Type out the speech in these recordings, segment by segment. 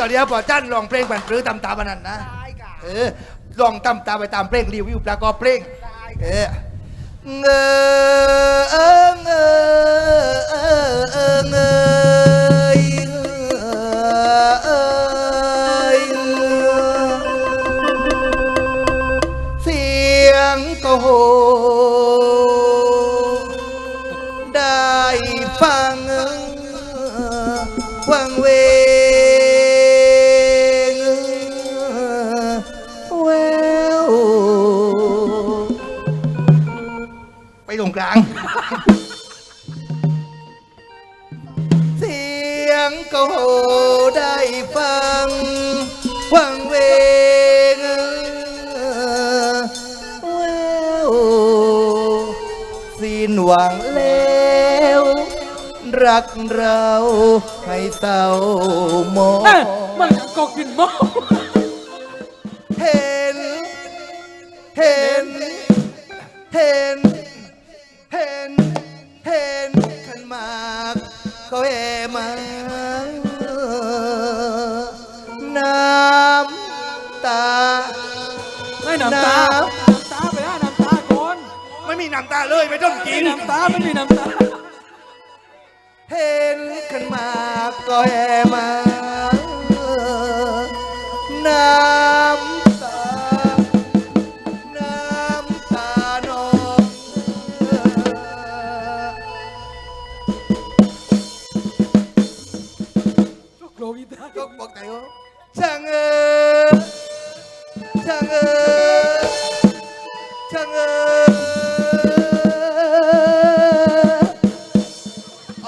ตอนเดียวพอจันลองเพลงบันปรือตามตาบันนั้นนะเออลองตามตาไปตามเพลงรีวิวประกอบเพลงเออเงอเออเงอเออเออเงยเออเสียงก็โหได้ฟังวังเว สิ้นหวังแล้วรักเราให้เศร้าหมองเอ้ยมันยังกอกกินหม้อเห็น เห็น เห็น ม่มีน้ำตาเลยไม่ต้องกิไม่นน้ำตาไม่มีน้ำตา เห็นขันหมากก็แห่มา น้ำตา น้ำตานองโลกีตาร์ยกบอกไหนวะช่างเออช่างเออ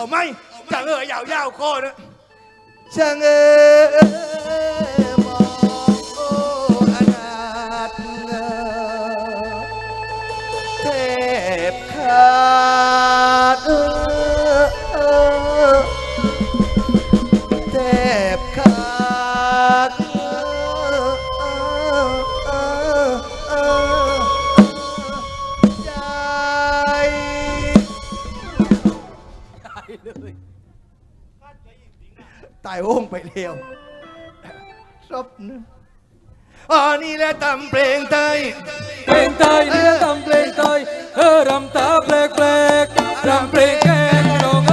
ไหมจังเอ๋ยยาวๆโคตรนะจังเอ๋ย ตายโอ่งไปเร็วศพนึงอ๋อนี่แหละตำเพลงไทยเพลงไทยนี่แหละตำเพลงไทยเออรำตาแปลกแปลกๆรำเพลงแกงร้อง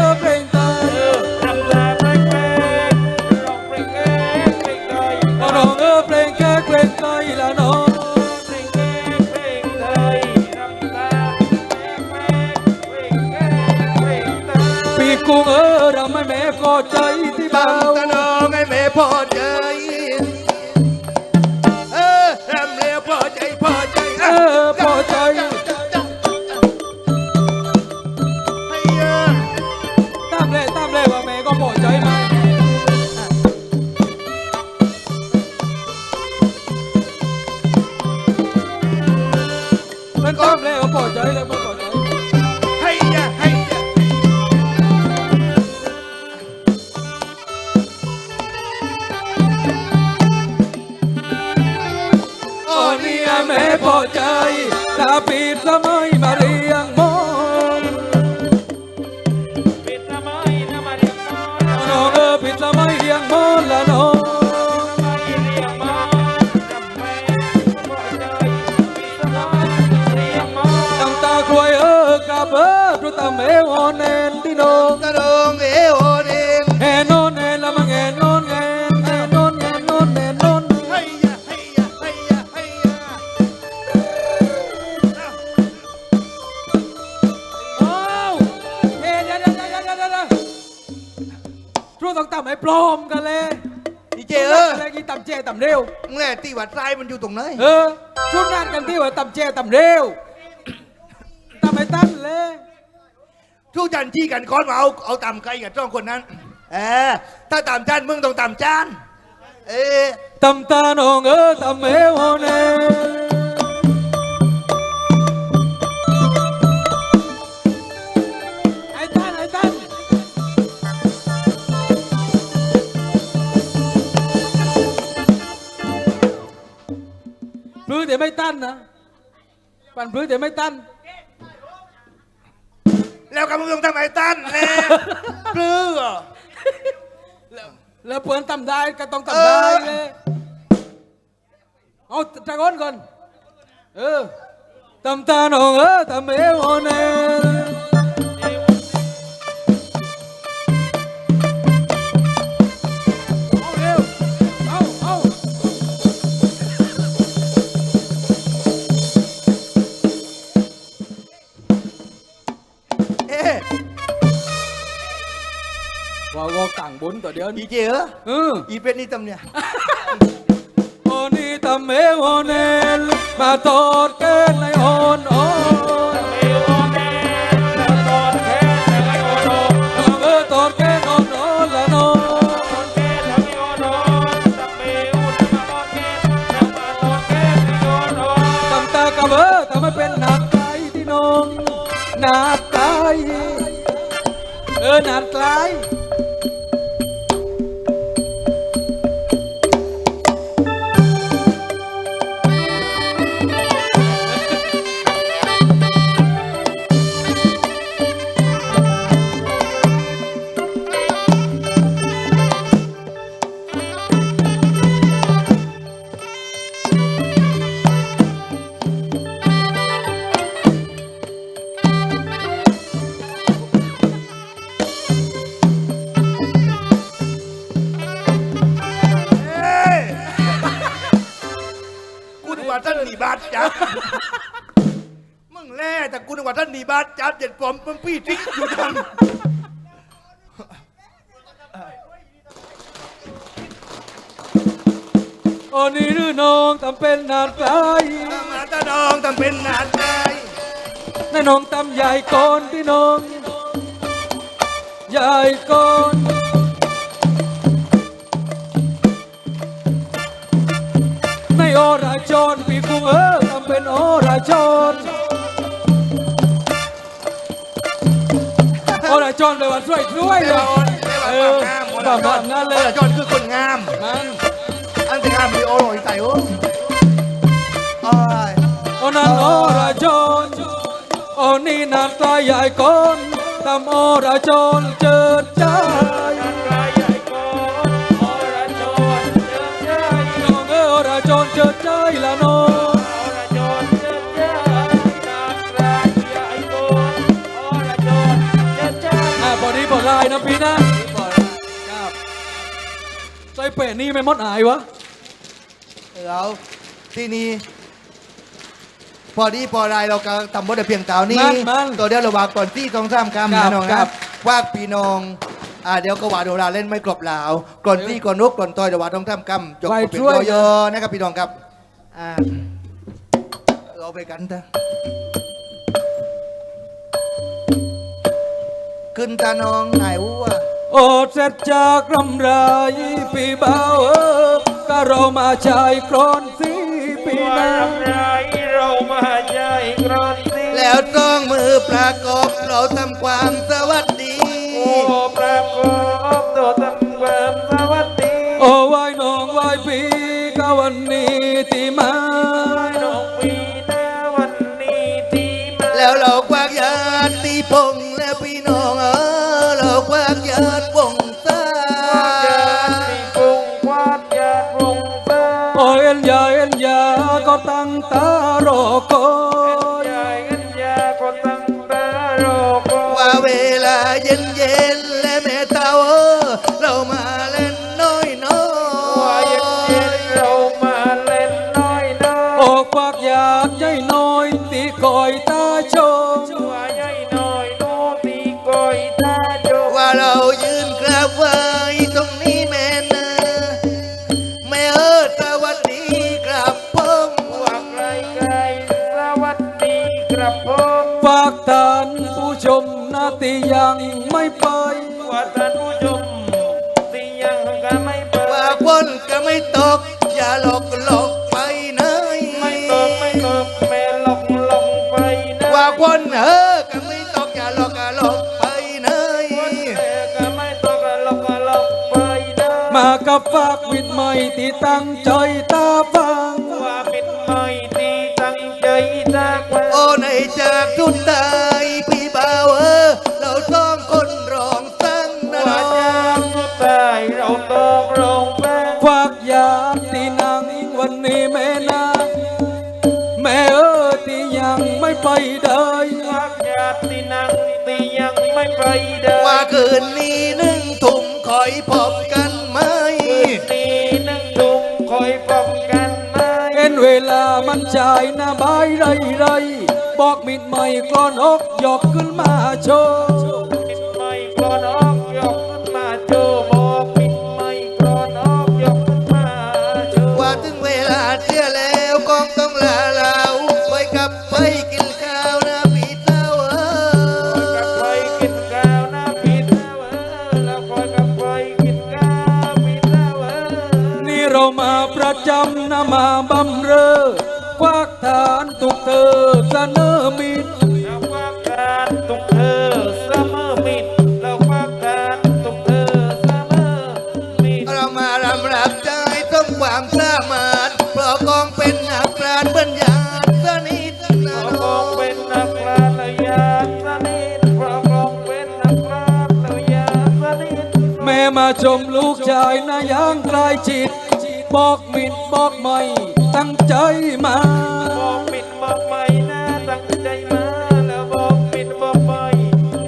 ปลอมกันเลยดีเจเออ อะไรกี่ตำเจตำเร็วแม่ตีวัดทรายมันอยู่ตรงไหนเออ ชุดงานกันที่ว่าตำเจตำเร็วตำให้ตั้นเลยทุกจันที่กันค้อนมาเอาเอาตามใครกับจ้องคนนั้น เออ ถ้าตามจานมึงต้องตามจาน เออตำตาน้องเออตำเอวเนไอ้ พลื้อแต่ไม่ตั้นนะปั่นพลื้อแต่ไม่ตั้น แล้วก็มึงต้องทำไอ้ตันแน่ปลื้อแล้วเพื่อนทำได้ก็ต้องทำได้เลยเอาตะโกนก่อนเออทำตาหนองเออทำเอวเนเอ ว่าวอกังบุญตัวเดียวอีนี่เจเหรอเอออีเป็ดนี่ตำเนี่ยโอนี่ทำเอวเนลมาตอดเกนในโอนโอนเอวเนละตอนแค่ไหนโอโนเออตอดเกนโอนโอนละโนตอนแค่ทำโอโนทำเอวทำมาตอนแค่ทำมาตอนแค่โอโนทำตากระเบอทำให้เป็นหนักไกลที่นงหนักไกลเออหนักไกล ทิ้งอยู่ทำโอนี่หรือน้องทำเป็นหนักไกลมาตาน้องทำเป็นหนาใจในน้องตำใหญ่ก่อนที่น้อง ใหญ่ก่อนในโอราจรพี่กุ้งเออทำเป็นโอราจร ระจรเลยว่าสวยช่วยเลยเอเออองามทำแบบนั้นเลยจอนคือคนงามนั่นอันที่งามมีโอโรยใส่โอ้อ้ายโอนั้นโอราจนโอนี่นาตาใหญ่ก่อนทำโอราจนเจิดใจ นะพี่นะครับใจเป็ดนี่ไม่มดอายวะเราที่นี่พอดีพอไรเราก็ทำบทเพียงเก่านี้มันมันตัวเดียวเราวางก่อนที่สองสามคำครันะบน้องครันะบว่าพี่น้องอ่าเดี๋ยวก็ว่าโดราเล่นไม่กรบเหลาวก่อนที่ก่อนนุกก่อนต่อยเดี๋ยวว่าต้องทำคำจบไว้เป็นช่วยยอๆนะครับพี่น้องครับอ่าเราไปกันเถอะ ขึ้นตาน้องไหนวัวโอเสร็จจากรำไรปีเบาเออก็เรามาชายกรอนสีปีตัวหน้ารำไรเรามาใจกรอนสิแล้วต้องมือประกอบเราทำความสวัสดี โอ้ประกอบตัวตำความสวัสดี โอ้ไหวน้องไหวพี่ก็วันนี้ที่มา เออเรามาเล่นน้อยน้อว่าเย็นเย็นๆเรามาเล่นน้อยน้อโอ้ควักยาใหญ่น้อยตีคอยตาชมว่าใหญ่น้อยโนตีก้อยตาโจว่าเรายืนกราบไหว้ตรงนี้แม่นะแม่เออสวัสดีกราบพงว่าไกลไกลสวัสดีครับผมฝากท่านผู้ชมนาตียังไม่ไป ว่าท่านผู้ชม ฝนก็ไม่ตก อย่าหลอกหลอกไปไหนไม่ตกไม่ตกแม่หลงหลงไปนะว่าคนเออก็ไม่ตก อย่าหลอกอย่าหลอกไปไหนแต่ก็ไม่ตกหลงหลงไปนะมากับฝากวิดใหม่ที่ตั้งใจตาฟังว่าปิดไม่ดีตั้งใจจากว่าโอ้ในจากทุนตา ไม่ไปได้รักญาตินังที่ยังไม่ไปได้ว่าคืนนี้หนึ่งทุ่มคอยพบกันไหมนี่นั่งดุงคอยพบกันไหมเห็นเวลามันจ่ายหน้าบายไรไรบอกมิดไม่กรอนอกยกขึ้นมาโชว์ปิดไม่กรอนออก เรามาประจำนะมาบำเรอควักฐานตุกเธอเสนอมิตรเราว่าการตรงเธอเสมอมิดเราว่าการตรงเธอเสมอมิดเรามารำรับใจต้องความสามารถเพราะกองเป็นนักปราชญ์บัญญัติสนิทนะเราน้คองงเป็นนักปราชญ์และญาติสนิทเราคงเป็นนักปราชญ์และญาติสนิทแม่มาชมลูกชายนะยังใกล้จิต บอกมิดบอกไม่ตั้งใจมาบอกปิดบอกไม่นะตั้งใจมาแล้วบอกปิดบอกไม่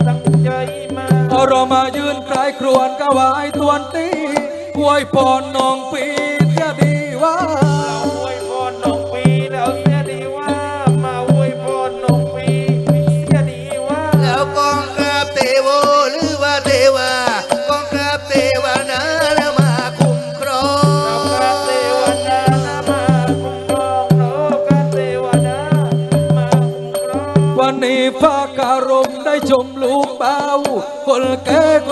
ตั้งใจมาพอเรามายืนใกล้ครวนกวายทวนตีหวยพรน้องปีจะดีว่าเราอวยพรน้องปีแล้วเสียดีว่ามาอวยพรน้องปีเสียดีว่าแล้วกองกราบเทโวาคนแก่ค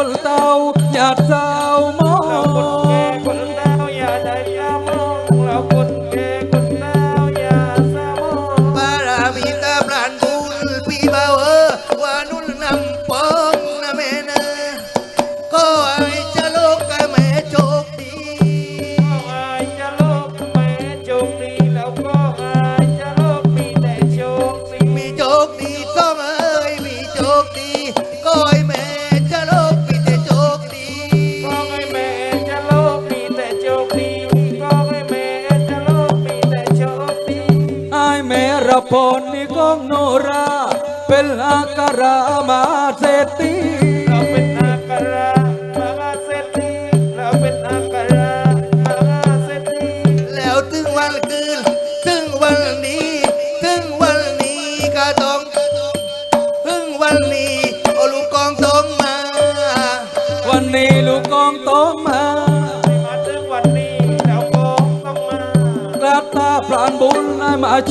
พรนี่กองโนรา เป็นอาการามาเศรษฐี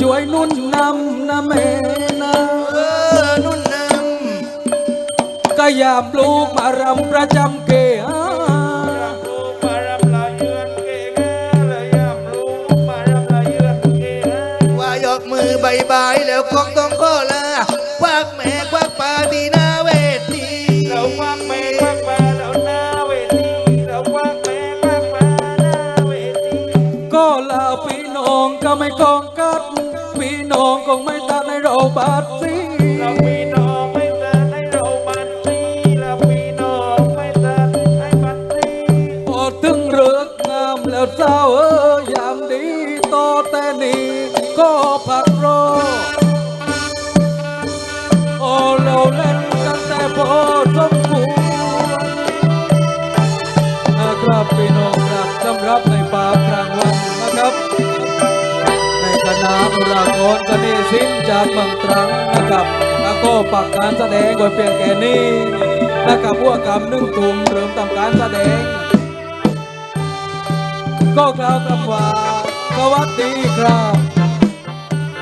ช่วยหนุ่นนำนะแม่นะเออนุ่นนก็ยามลูกมารำประจำเกหารับรู้มารำลาเยือนเก่งเลยยามรู้มารำลาเยือนเก่งำว่ายกมือบายบายแล้วกองต้องขอลาควักแม่ควักปาดีหนาเวทีเราควักแม่ควักปลาเราหน้าเวทีเราควักแม่ควักปลาหน้าเวทีก็ลาพี่น้องก็ไม่กองกัดพี่น้อง คงไม่ตัดในเราบาดสีเราพี่น้องไม่ตัดให้เราบันทีเราพี่น้องไม่ตัดให้บันทีพอถึงเรือกงามแล้วเจ้าเออยามดีต่อแต่นี้ก็พักรอโอ้เราเล่นกันแต่พอสม กรกนีสินจากเมืองตรังนะครับแล้วก็ปักการแสดงก็เพียงแค่นี้นะครับพวกกรรมนึ่งตุ่มเริ่มทำการแสดง ก็กล่าวคำว่าสวัสดีครับ